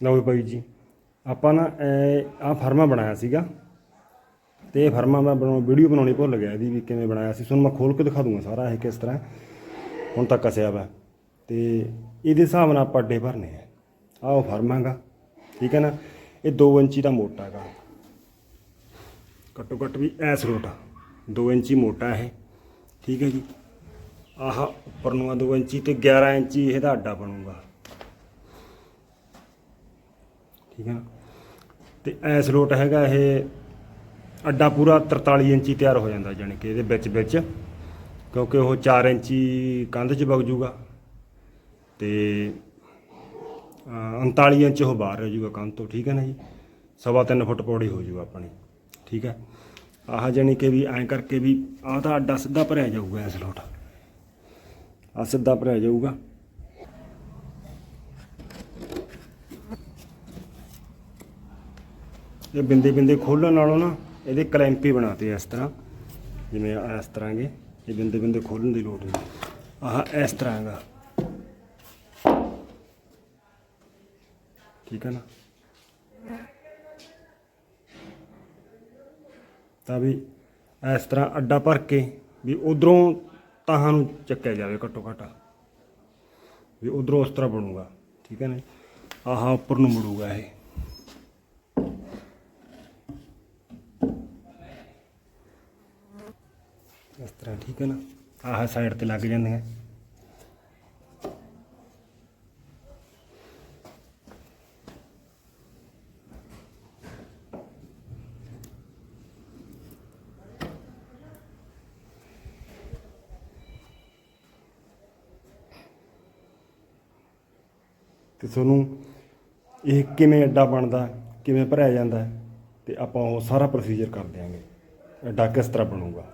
ਲਓ ਬਾਈ ਜੀ, ਆਪਾਂ ਨਾ ਆ ਫਰਮਾ ਬਣਾਇਆ ਸੀਗਾ ਤੇ ਇਹ ਫਰਮਾ ਮੈਂ ਬਣਾਉ ਵੀਡੀਓ ਬਣਾਉਣੀ ਭੁੱਲ ਗਿਆ ਇਹਦੀ ਵੀ ਕਿਵੇਂ ਬਣਾਇਆ ਸੀ। ਤੁਹਾਨੂੰ ਮੈਂ ਖੋਲ ਕੇ ਦਿਖਾ ਦੂੰਗਾ ਸਾਰਾ ਇਹ ਕਿਸ ਤਰ੍ਹਾਂ ਹੁਣ ਤੱਕ ਕਸਿਆ ਵਾ। ਤੇ ਇਹਦੇ ਹਿਸਾਬ ਨਾਲ ਆਪਾਂ ਅੱਡੇ ਭਰਨੇ ਆ। ਆਹ ਉਹ ਫਰਮਾਗਾ ਠੀਕ ਹੈ ਨਾ? ਇਹ 2 ਇੰਚੀ ਦਾ ਮੋਟਾ ਹੈਗਾ ਘੱਟੋ ਘੱਟ ਵੀ ਐਸ ਰੋਟ 2 ਇੰਚੀ ਮੋਟਾ ਇਹ, ਠੀਕ ਹੈ ਜੀ। ਆਹ ਉੱਪਰ ਨੂੰ ਆ 2 ਇੰਚੀ ਤੇ 11 ਇੰਚੀ ਇਹਦਾ ਅੱਡਾ ਬਣੂਗਾ। ਠੀਕ ਹੈ ਨਾ? ਤੇ ਐਸ ਰੋਟ ਹੈਗਾ ਇਹ ਅੱਡਾ ਪੂਰਾ 43 ਇੰਚੀ ਤਿਆਰ ਹੋ ਜਾਂਦਾ ਜਾਣੀ ਕਿ ਇਹਦੇ ਵਿੱਚ ਵਿੱਚ, ਕਿਉਂਕਿ ਉਹ 4 ਇੰਚੀ ਕੰਧ 'ਚ ਵਗ ਜੂਗਾ ਤੇ, ਅਹ 39 ਇੰਚ ਉਹ ਬਾਹਰ ਰਹਿ ਜੂਗਾ ਕੰਧ ਤੋਂ, ਠੀਕ ਹੈ ਨਾ ਜੀ? ਸਵਾ ਤਿੰਨ ਫੁੱਟ ਪੌੜੀ ਹੋ ਜੂਗਾ ਆਪਣੀ, ਠੀਕ ਹੈ? ਆਹ ਜਾਣੀ ਕਿ ਵੀ ਐਂ ਕਰਕੇ ਵੀ ਆਹ ਤਾਂ ਅੱਡਾ ਸਿੱਧਾ ਭਰਿਆ ਜਾਊਗਾ ਇਸ ਲੋਟ। ਆ ਸਿੱਧਾ ਭਰਿਆ ਜਾਊਗਾ। ਇਹ ਬਿੰਦੇ ਬਿੰਦੇ ਖੋਲਣ ਨਾਲੋਂ ਨਾ ਇਹਦੇ ਕਲੈਂਪੀ ਬਣਾਤੇ ਇਸ ਤਰ੍ਹਾਂ। ਜਿਵੇਂ ਇਸ ਤਰ੍ਹਾਂਗੇ ਇਹ ਬਿੰਦੇ ਬਿੰਦੇ ਖੋਲਣ ਦੀ ਲੋੜ ਨਹੀਂ। ਆਹ ਇਸ ਤਰ੍ਹਾਂ ਹੈਗਾ। ਠੀਕ ਹੈ ਨਾ? ਤਾਂ ਵੀ ਇਸ ਤਰ੍ਹਾਂ ਅੱਡਾ ਭਰ ਕੇ ਵੀ ਉਧਰੋਂ ਤਾਹਾਂ ਨੂੰ ਚੱਕਿਆ ਜਾਵੇ ਘੱਟੋ ਘੱਟ। ਵੀ ਉਧਰੋਂ ਉਸ ਤਰ੍ਹਾਂ ਬਣੂਗਾ। ਠੀਕ ਹੈ ਨਾ ਆਹ ਉੱਪਰ ਨੂੰ ਮੁੜੂਗਾ ਇਹ। ਇਸ ਤਰ੍ਹਾਂ ਠੀਕ ਹੈ ਨਾ? ਆਹ ਸਾਈਡ ਤੇ ਲੱਗ ਜਾਂਦੀਆਂ। ਤੇ ਤੁਹਾਨੂੰ ਇਹ ਕਿਵੇਂ ਅੱਡਾ ਬਣਦਾ ਕਿਵੇਂ ਭਰਿਆ ਜਾਂਦਾ ਹੈ, ਤੇ ਆਪਾਂ ਉਹ ਸਾਰਾ ਪ੍ਰੋਸੀਜਰ ਕਰ ਦਿਆਂਗੇ। ਅੱਡਾ ਕਿਸ ਤਰ੍ਹਾਂ ਬਣੂਗਾ?